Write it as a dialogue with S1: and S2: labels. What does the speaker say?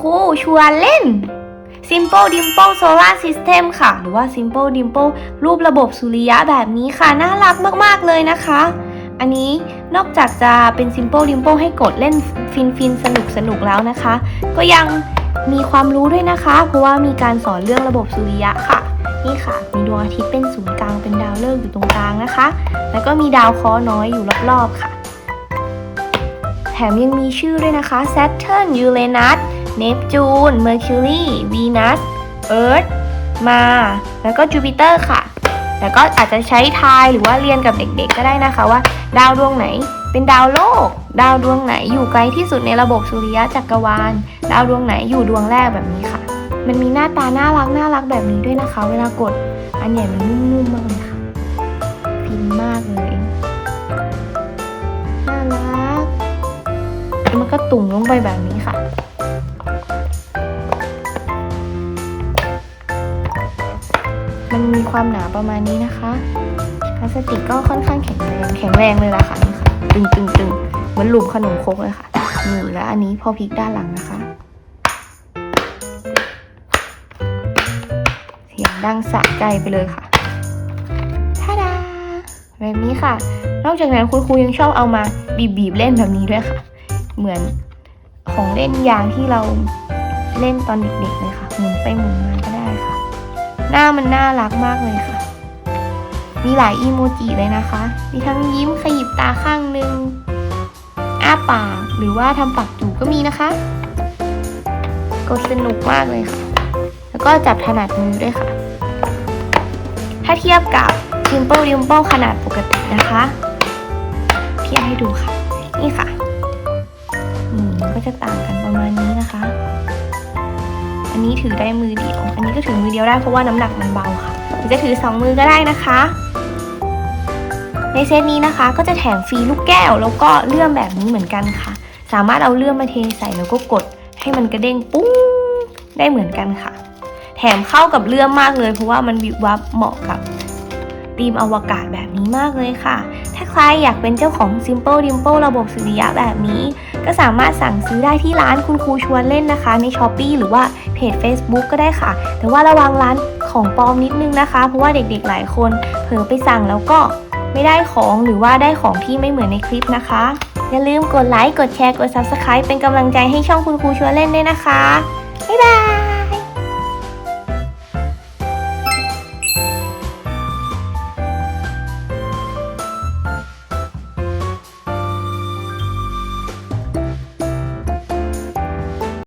S1: ครูชวนเล่น Simple Dimple Solar System ค่ะ หรือว่า Simple Dimple รูประบบสุริยะแบบนี้ค่ะ น่ารักมาก ๆ เลยนะคะ อันนี้นอกจากจะเป็น Simple Dimple ให้กดเล่นฟินฟินสนุกสนุกๆแล้วนะคะ ก็ยังมีความรู้ด้วยนะคะ เพราะว่ามีการสอนเรื่องระบบสุริยะค่ะ นี่ค่ะ มีดวงอาทิตย์เป็นศูนย์กลางเป็นดาวฤกษ์อยู่ตรงกลางนะคะ แล้วก็มีดาวเคราะห์น้อยอยู่รอบๆค่ะ แถมยังมีชื่อด้วยนะคะ Saturn Uranus Neptune Mercury Venus Earth มา แล้วก็ Jupiter ค่ะ แล้วก็อาจจะใช้ทายหรือว่าเรียนกับเด็กๆ ก็ได้นะคะว่า ดาวดวงไหนเป็นดาวโลก ดาวดวงไหนอยู่ไกลที่สุดในระบบสุริยะจักรวาล ดาวดวงไหนอยู่ดวงแรกแบบนี้ค่ะ มันมีหน้าตาน่ารักน่ารักแบบนี้ด้วยนะคะ เวลากด อันใหญ่มันนุ่มๆมากเลยค่ะฟินมากเลยน่ารัก มันก็ตุ่มลงไปแบบนี้ค่ะ มันมีความหนาประมาณนี้นะคะพลาสติกก็ค่อนข้างแข็งแรง แข็งแรงเลยล่ะค่ะนี่ค่ะตึงตึงตึงเหมือนหลุมขนมครกเลยค่ะนี่แล้วอันนี้พอพลิกด้านหลังนะคะ เสียงดังสะใจไปเลยค่ะท่าดาแบบนี้ค่ะ นอกจากนั้นคุณครูยังชอบเอามาบีบๆเล่นแบบนี้ด้วยค่ะ เหมือนของเล่นยางที่เราเล่นตอนเด็กๆเลยค่ะหมุนไปหมุนมาก็ได้ หน้ามันน่ารักมากเลยค่ะ มีหลายอีโมจิเลยนะคะ มีทั้งยิ้มขยิบตาข้างหนึ่งอ้าปากหรือว่าทำปากจูก็มีนะคะ ก็สนุกมากเลยค่ะ แล้วก็จับถนัดมือด้วยค่ะ ถ้าเทียบกับ Simple Dimple ขนาดปกตินะคะ เทียบให้ดูค่ะ นี่ค่ะมันก็จะต่างกันประมาณนี้นะคะ นนี้ถือได้มือเดียว อันนี้ก็ถือมือเดียวได้เพราะว่าน้ำหนักมันเบาค่ะหรือจะถือสองมือก็ได้นะคะ ในเซตนี้นะคะ ก็จะแถมฟรีลูกแก้ว แล้วก็เลื่อมแบบนี้เหมือนกันค่ะ สามารถเอาเลื่อมมาเทใส่แล้วก็กด ให้มันกระเด้งปุ้งได้เหมือนกันค่ะ แถมเข้ากับเลื่อมมากเลย เพราะว่ามันวิบวับเหมาะกับธีมอวกาศแบบนี้มากเลยค่ะถ้า ใครอยากเป็นเจ้าของ Simple Dimple ระบบสุริยะแบบนี้ ก็สามารถสั่งซื้อได้ที่ร้านคุณครูชวนเล่นนะคะ ใน s h อ p e e หรือว่าเพจ Facebook ก็ได้ค่ะ แต่ว่าระวังร้านของปลอมนิดนึงนะคะ เพราะว่าเด็กๆหลายคนเผลอไปสั่งแล้วก็ไม่ได้ของหรือว่าได้ของที่ไม่เหมือนในคลิปนะคะ อย่าลืมกดไลค์กดแชร์กด Subscribe เป็นกำลังใจให้ช่องคุณครูชวนเล่นด้วยนะคะบ๊ายบาย